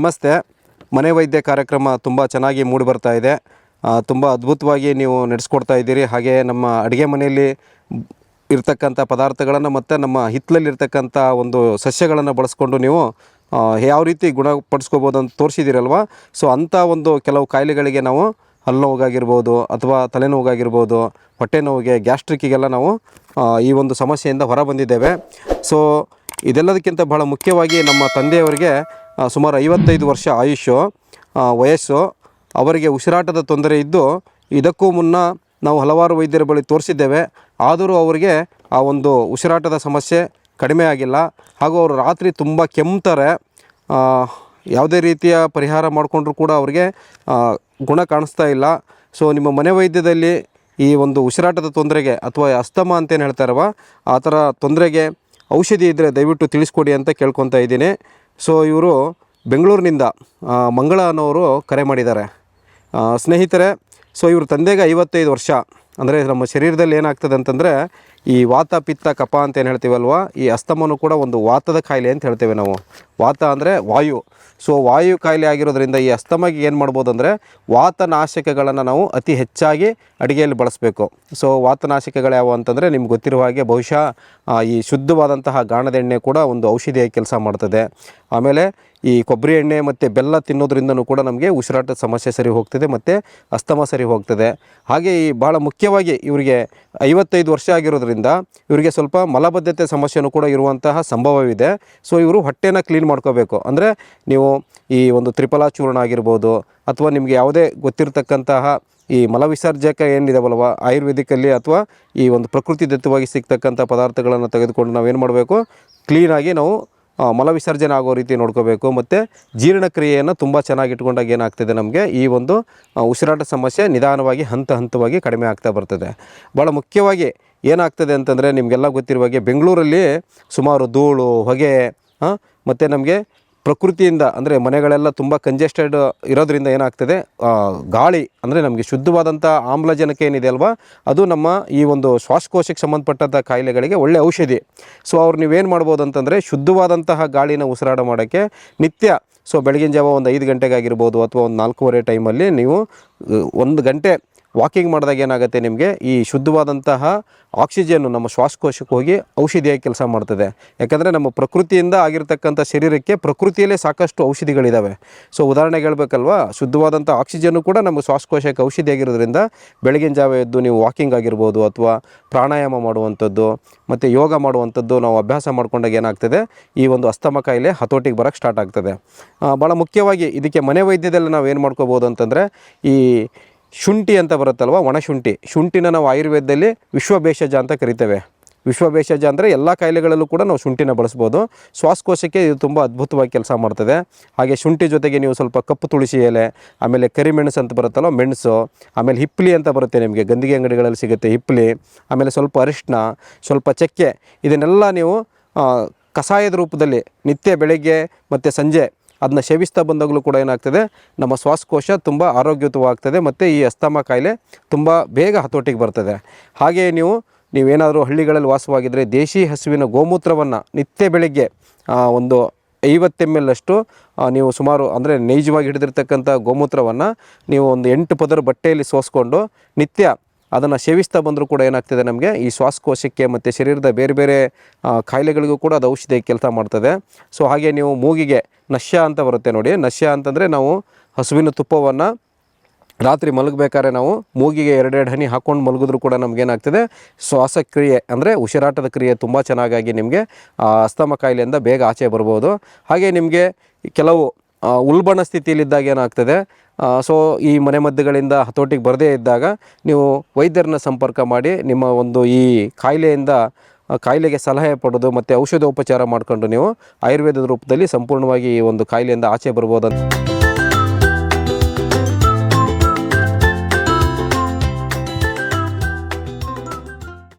ನಮಸ್ತೆ. ಮನೆ ವೈದ್ಯ ಕಾರ್ಯಕ್ರಮ ತುಂಬ ಚೆನ್ನಾಗಿ ಮೂಡಿ ಬರ್ತಾ ಇದೆ. ತುಂಬ ಅದ್ಭುತವಾಗಿ ನೀವು ನಡೆಸ್ಕೊಡ್ತಾ ಇದ್ದೀರಿ. ಹಾಗೆ ನಮ್ಮ ಅಡುಗೆ ಮನೆಯಲ್ಲಿ ಇರ್ತಕ್ಕಂಥ ಪದಾರ್ಥಗಳನ್ನು ಮತ್ತು ನಮ್ಮ ಹಿತ್ತಲಲ್ಲಿರ್ತಕ್ಕಂಥ ಒಂದು ಸಸ್ಯಗಳನ್ನು ಬಳಸ್ಕೊಂಡು ನೀವು ಯಾವ ರೀತಿ ಗುಣಪಡಿಸ್ಕೋಬೋದು ಅಂತ ತೋರಿಸಿದ್ದೀರಲ್ವ? ಸೊ, ಅಂಥ ಒಂದು ಕೆಲವು ಕಾಯಿಲೆಗಳಿಗೆ ನಾವು ಹಲ್ಲು ನೋವಾಗಿರ್ಬೋದು ಅಥವಾ ತಲೆನೋವಾಗಿರ್ಬೋದು ಹೊಟ್ಟೆ ನೋವಿಗೆ ಗ್ಯಾಸ್ಟ್ರಿಕ್ಕಿಗೆಲ್ಲ ನಾವು ಈ ಒಂದು ಸಮಸ್ಯೆಯಿಂದ ಹೊರ ಬಂದಿದ್ದೇವೆ ಸೊ, ಇದೆಲ್ಲದಕ್ಕಿಂತ ಬಹಳ ಮುಖ್ಯವಾಗಿ ನಮ್ಮ ತಂದೆಯವರಿಗೆ ಸುಮಾರು ಐವತ್ತೈದು ವರ್ಷ ಆಯುಷು ವಯಸ್ಸು, ಅವರಿಗೆ ಉಸಿರಾಟದ ತೊಂದರೆ ಇದ್ದು, ಇದಕ್ಕೂ ಮುನ್ನ ನಾವು ಹಲವಾರು ವೈದ್ಯರ ಬಳಿ ತೋರಿಸಿದ್ದೇವೆ. ಆದರೂ ಅವರಿಗೆ ಆ ಒಂದು ಉಸಿರಾಟದ ಸಮಸ್ಯೆ ಕಡಿಮೆ ಆಗಿಲ್ಲ. ಹಾಗೂ ಅವರು ರಾತ್ರಿ ತುಂಬ ಕೆಮ್ತಾರೆ. ಯಾವುದೇ ರೀತಿಯ ಪರಿಹಾರ ಮಾಡಿಕೊಂಡ್ರೂ ಕೂಡ ಅವರಿಗೆ ಗುಣ ಕಾಣಿಸ್ತಾ ಇಲ್ಲ. ಸೊ, ನಿಮ್ಮ ಮನೆ ವೈದ್ಯದಲ್ಲಿ ಈ ಒಂದು ಉಸಿರಾಟದ ತೊಂದರೆಗೆ ಅಥವಾ ಅಸ್ತಮ ಅಂತೇನು ಹೇಳ್ತಾರವ ಆ ಥರ ತೊಂದರೆಗೆ ಔಷಧಿ ಇದ್ದರೆ ದಯವಿಟ್ಟು ತಿಳಿಸ್ಕೊಡಿ ಅಂತ ಕೇಳ್ಕೊತಾ ಇದ್ದೀನಿ. ಸೊ ಇವರು ಬೆಂಗಳೂರಿನಿಂದ ಮಂಗಳ ಅನ್ನೋರು ಕರೆ ಮಾಡಿದ್ದಾರೆ. ಸ್ನೇಹಿತರೆ ಸೊ ಇವ್ರ ತಂದೆಗೆ ಐವತ್ತೈದು ವರ್ಷ. ಅಂದರೆ ನಮ್ಮ ಶರೀರದಲ್ಲಿ ಏನಾಗ್ತದೆ ಅಂತಂದರೆ ಈ ವಾತ, ಪಿತ್ತ, ಕಪ ಅಂತ ಏನು ಹೇಳ್ತೀವಲ್ವ? ಈ ಅಸ್ತಮನು ಕೂಡ ಒಂದು ವಾತದ ಕಾಯಿಲೆ ಅಂತ ಹೇಳ್ತೇವೆ ನಾವು. ವಾತ ಅಂದರೆ ವಾಯು. ಸೊ ವಾಯು ಕಾಯಿಲೆ ಆಗಿರೋದ್ರಿಂದ ಈ ಅಸ್ತಮಗೆ ಏನು ಮಾಡ್ಬೋದು ಅಂದರೆ ವಾತನಾಶಕಗಳನ್ನು ನಾವು ಅತಿ ಹೆಚ್ಚಾಗಿ ಅಡುಗೆಯಲ್ಲಿ ಬಳಸಬೇಕು. ಸೊ ವಾತನಾಶಕಗಳು ಯಾವುವು ಅಂತಂದರೆ ನಿಮ್ಗೆ ಗೊತ್ತಿರುವ ಹಾಗೆ ಬಹುಶಃ ಈ ಶುದ್ಧವಾದಂತಹ ಗಾಣದೆಣ್ಣೆ ಕೂಡ ಒಂದು ಔಷಧಿಯ ಕೆಲಸ ಮಾಡ್ತದೆ. ಆಮೇಲೆ ಈ ಕೊಬ್ಬರಿ ಎಣ್ಣೆ ಮತ್ತು ಬೆಲ್ಲ ತಿನ್ನೋದ್ರಿಂದನೂ ಕೂಡ ನಮಗೆ ಉಸಿರಾಟದ ಸಮಸ್ಯೆ ಸರಿ ಹೋಗ್ತದೆ ಮತ್ತು ಅಸ್ತಮ ಸರಿ ಹೋಗ್ತದೆ. ಹಾಗೆ ಈ ಭಾಳ ಮುಖ್ಯವಾಗಿ ಇವರಿಗೆ ಐವತ್ತೈದು ವರ್ಷ ಆಗಿರೋದ್ರಿಂದ ಇವರಿಗೆ ಸ್ವಲ್ಪ ಮಲಬದ್ಧತೆ ಸಮಸ್ಯೆನೂ ಕೂಡ ಇರುವಂತಹ ಸಂಭವವಿದೆ. ಸೊ, ಇವರು ಹೊಟ್ಟೆನ ಕ್ಲೀನ್ ಮಾಡ್ಕೋಬೇಕು. ಅಂದರೆ ನೀವು ಈ ಒಂದು ತ್ರಿಪಲ ಚೂರ್ಣ ಆಗಿರ್ಬೋದು ಅಥವಾ ನಿಮಗೆ ಯಾವುದೇ ಗೊತ್ತಿರತಕ್ಕಂತಹ ಈ ಮಲವಿಸರ್ಜಕ ಏನಿದಾವಲ್ವ, ಆಯುರ್ವೇದಿಕಲ್ಲಿ ಅಥವಾ ಈ ಒಂದು ಪ್ರಕೃತಿ ದತ್ತವಾಗಿ ಸಿಗ್ತಕ್ಕಂಥ ಪದಾರ್ಥಗಳನ್ನು ತೆಗೆದುಕೊಂಡು ನಾವೇನು ಮಾಡಬೇಕು? ಕ್ಲೀನಾಗಿ ನಾವು ಆ, ಮಲವಿಸರ್ಜನೆ ಆಗೋ ರೀತಿ ನೋಡ್ಕೋಬೇಕು. ಮತ್ತು ಜೀರ್ಣಕ್ರಿಯೆಯನ್ನು ತುಂಬ ಚೆನ್ನಾಗಿ ಇಟ್ಕೊಂಡಾಗ ಏನಾಗ್ತದೆ ನಮಗೆ? ಈ ಒಂದು ಉಸಿರಾಟ ಸಮಸ್ಯೆ ನಿಧಾನವಾಗಿ ಹಂತ ಹಂತವಾಗಿ ಕಡಿಮೆ ಆಗ್ತಾ ಬರ್ತದೆ. ಭಾಳ ಮುಖ್ಯವಾಗಿ ಏನಾಗ್ತದೆ ಅಂತಂದರೆ ನಿಮಗೆಲ್ಲ ಗೊತ್ತಿರುವ ಹಾಗೆ ಬೆಂಗಳೂರಲ್ಲಿ ಸುಮಾರು ಧೂಳು ಹೊಗೆ ಮತ್ತು ನಮಗೆ ಪ್ರಕೃತಿಯಿಂದ ಅಂದರೆ ಮನೆಗಳೆಲ್ಲ ತುಂಬ ಕಂಜೆಸ್ಟೆಡ್ ಇರೋದ್ರಿಂದ ಏನಾಗ್ತದೆ ಗಾಳಿ ಅಂದರೆ ನಮಗೆ ಶುದ್ಧವಾದಂಥ ಆಮ್ಲಜನಕ ಏನಿದೆ ಅಲ್ವಾ, ಅದು ನಮ್ಮ ಈ ಒಂದು ಶ್ವಾಸಕೋಶಕ್ಕೆ ಸಂಬಂಧಪಟ್ಟಂಥ ಕಾಯಿಲೆಗಳಿಗೆ ಒಳ್ಳೆ ಔಷಧಿ. ಸೊ ಅವ್ರು ನೀವೇನು ಮಾಡ್ಬೋದು ಅಂತಂದರೆ ಶುದ್ಧವಾದಂತಹ ಗಾಳಿನ ಉಸಿರಾಟ ಮಾಡೋಕ್ಕೆ ನಿತ್ಯ ಸೊ ಬೆಳಗಿನ ಜಾವ ಒಂದು ಐದು ಗಂಟೆಗಾಗಿರ್ಬೋದು ಅಥವಾ ಒಂದು ನಾಲ್ಕೂವರೆ ಟೈಮಲ್ಲಿ ನೀವು ಒಂದು ಗಂಟೆ ವಾಕಿಂಗ್ ಮಾಡಿದಾಗ ಏನಾಗುತ್ತೆ ನಿಮಗೆ ಈ ಶುದ್ಧವಾದಂತಹ ಆಕ್ಸಿಜನ್ನು ನಮ್ಮ ಶ್ವಾಸಕೋಶಕ್ಕೆ ಹೋಗಿ ಔಷಧಿಯಾಗಿ ಕೆಲಸ ಮಾಡ್ತದೆ. ಯಾಕಂದರೆ ನಮ್ಮ ಪ್ರಕೃತಿಯಿಂದ ಆಗಿರ್ತಕ್ಕಂಥ ಶರೀರಕ್ಕೆ ಪ್ರಕೃತಿಯಲ್ಲೇ ಸಾಕಷ್ಟು ಔಷಧಿಗಳಿದ್ದಾವೆ ಸೊ ಉದಾಹರಣೆಗೆ ಹೇಳ್ಬೇಕಲ್ವಾ? ಶುದ್ಧವಾದಂಥ ಆಕ್ಸಿಜನ್ನು ಕೂಡ ನಮ್ಮ ಶ್ವಾಸಕೋಶಕ್ಕೆ ಔಷಧಿಯಾಗಿರೋದ್ರಿಂದ ಬೆಳಗಿನ ಜಾವ ಎದ್ದು ನೀವು ವಾಕಿಂಗ್ ಆಗಿರ್ಬೋದು ಅಥವಾ ಪ್ರಾಣಾಯಾಮ ಮಾಡುವಂಥದ್ದು ಮತ್ತು ಯೋಗ ಮಾಡುವಂಥದ್ದು ನಾವು ಅಭ್ಯಾಸ ಮಾಡ್ಕೊಂಡಾಗ ಏನಾಗ್ತದೆ? ಈ ಒಂದು ಅಸ್ತಮ ಕಾಯಿಲೆ ಹತೋಟಿಗೆ ಬರೋಕ್ಕೆ ಸ್ಟಾರ್ಟ್ ಆಗ್ತದೆ. ಭಾಳ ಮುಖ್ಯವಾಗಿ ಇದಕ್ಕೆ ಮನೆ ವೈದ್ಯದಲ್ಲಿ ನಾವು ಏನು ಮಾಡ್ಕೋಬೋದು ಅಂತಂದರೆ ಈ ಶುಂಠಿ ಅಂತ ಬರುತ್ತಲ್ವ? ಒಣಶುಂಠಿ ಶುಂಠಿನ ನಾವು ಆಯುರ್ವೇದದಲ್ಲಿ ವಿಶ್ವಭೇಷಜ ಅಂತ ಕರಿತೇವೆ. ವಿಶ್ವಭೇಷಜ ಅಂದರೆ ಎಲ್ಲ ಕಾಯಿಲೆಗಳಲ್ಲೂ ಕೂಡ ನಾವು ಶುಂಠಿನ ಬಳಸ್ಬೋದು. ಶ್ವಾಸಕೋಶಕ್ಕೆ ಇದು ತುಂಬ ಅದ್ಭುತವಾಗಿ ಕೆಲಸ ಮಾಡ್ತದೆ. ಹಾಗೆ ಶುಂಠಿ ಜೊತೆಗೆ ನೀವು ಸ್ವಲ್ಪ ಕಪ್ಪು ತುಳಸಿ ಎಲೆ, ಆಮೇಲೆ ಕರಿಮೆಣಸು ಅಂತ ಬರುತ್ತಲ್ಲ ಮೆಣಸು, ಆಮೇಲೆ ಹಿಪ್ಪಲಿ ಅಂತ ಬರುತ್ತೆ ನಿಮಗೆ. ಗಂದಿಗೆ ಅಂಗಡಿಗಳಲ್ಲಿ ಸಿಗುತ್ತೆ ಹಿಪ್ಪಲಿ ಆಮೇಲೆ ಸ್ವಲ್ಪ ಅರಿಶಿನ ಸ್ವಲ್ಪ ಚಕ್ಕೆ. ಇದನ್ನೆಲ್ಲ ನೀವು ಕಷಾಯದ ರೂಪದಲ್ಲಿ ನಿತ್ಯ ಬೆಳಗ್ಗೆ ಮತ್ತು ಸಂಜೆ ಅದನ್ನ ಸೇವಿಸ್ತಾ ಬಂದಾಗಲೂ ಕೂಡ ಏನಾಗ್ತದೆ, ನಮ್ಮ ಶ್ವಾಸಕೋಶ ತುಂಬ ಆರೋಗ್ಯಯುತವಾಗ್ತದೆ ಮತ್ತು ಈ ಅಸ್ತಮ ಕಾಯಿಲೆ ತುಂಬ ಬೇಗ ಹತೋಟಿಗೆ ಬರ್ತದೆ. ಹಾಗೆಯೇ ನೀವು, ನೀವೇನಾದರೂ ಹಳ್ಳಿಗಳಲ್ಲಿ ವಾಸವಾಗಿದ್ದರೆ ದೇಶಿ ಹಸುವಿನ ಗೋಮೂತ್ರವನ್ನು ನಿತ್ಯ ಬೆಳಗ್ಗೆ ಒಂದು ಐವತ್ತು ಎಂ ಎಲ್ ಅಷ್ಟು ನೀವು ಸುಮಾರು ಅಂದರೆ ನೈಜವಾಗಿ ಹಿಡಿದಿರ್ತಕ್ಕಂಥ ಗೋಮೂತ್ರವನ್ನು ನೀವು ಒಂದು ಎಂಟು ಪದರ ಬಟ್ಟೆಯಲ್ಲಿ ಸೋಸ್ಕೊಂಡು ನಿತ್ಯ ಅದನ್ನು ಸೇವಿಸ್ತಾ ಬಂದರೂ ಕೂಡ ಏನಾಗ್ತದೆ ನಮಗೆ, ಈ ಶ್ವಾಸಕೋಶಕ್ಕೆ ಮತ್ತು ಶರೀರದ ಬೇರೆ ಬೇರೆ ಕಾಯಿಲೆಗಳಿಗೂ ಕೂಡ ಅದು ಔಷಧಿ ಕೆಲಸ ಮಾಡ್ತದೆ. ಸೊ, ಹಾಗೆ ನೀವು ಮೂಗಿಗೆ ನಶ್ಯ ಅಂತ ಬರುತ್ತೆ ನೋಡಿ. ನಶ್ಯ ಅಂತಂದರೆ ನಾವು ಹಸುವಿನ ತುಪ್ಪವನ್ನು ರಾತ್ರಿ ಮಲಗಬೇಕಾದ್ರೆ ನಾವು ಮೂಗಿಗೆ ಎರಡೆರಡು ಹನಿ ಹಾಕ್ಕೊಂಡು ಮಲಗಿದ್ರು ಕೂಡ ನಮಗೇನಾಗ್ತದೆ ಶ್ವಾಸಕ್ರಿಯೆ ಅಂದರೆ ಉಸಿರಾಟದ ಕ್ರಿಯೆ ತುಂಬ ಚೆನ್ನಾಗಾಗಿ ನಿಮಗೆ ಅಸ್ತಮ ಕಾಯಿಲೆಯಿಂದ ಬೇಗ ಆಚೆ ಬರ್ಬೋದು. ಹಾಗೆ ನಿಮಗೆ ಕೆಲವು ಉಲ್ಬಣ ಸ್ಥಿತಿಯಲ್ಲಿದ್ದಾಗ ಏನಾಗ್ತದೆ? ಸೊ ಈ ಮನೆಮದ್ದುಗಳಿಂದ ಹತೋಟಿಗೆ ಬರದೇ ಇದ್ದಾಗ ನೀವು ವೈದ್ಯರನ್ನ ಸಂಪರ್ಕ ಮಾಡಿ ನಿಮ್ಮ ಒಂದು ಈ ಕಾಯಿಲೆಯಿಂದ ಕಾಯಿಲೆಗೆ ಸಲಹೆ ಪಡೆದು ಮತ್ತು ಔಷಧೋಪಚಾರ ಮಾಡಿಕೊಂಡು ನೀವು ಆಯುರ್ವೇದದ ರೂಪದಲ್ಲಿ ಸಂಪೂರ್ಣವಾಗಿ ಈ ಒಂದು ಕಾಯಿಲೆಯಿಂದ ಆಚೆ ಬರ್ಬೋದಂತ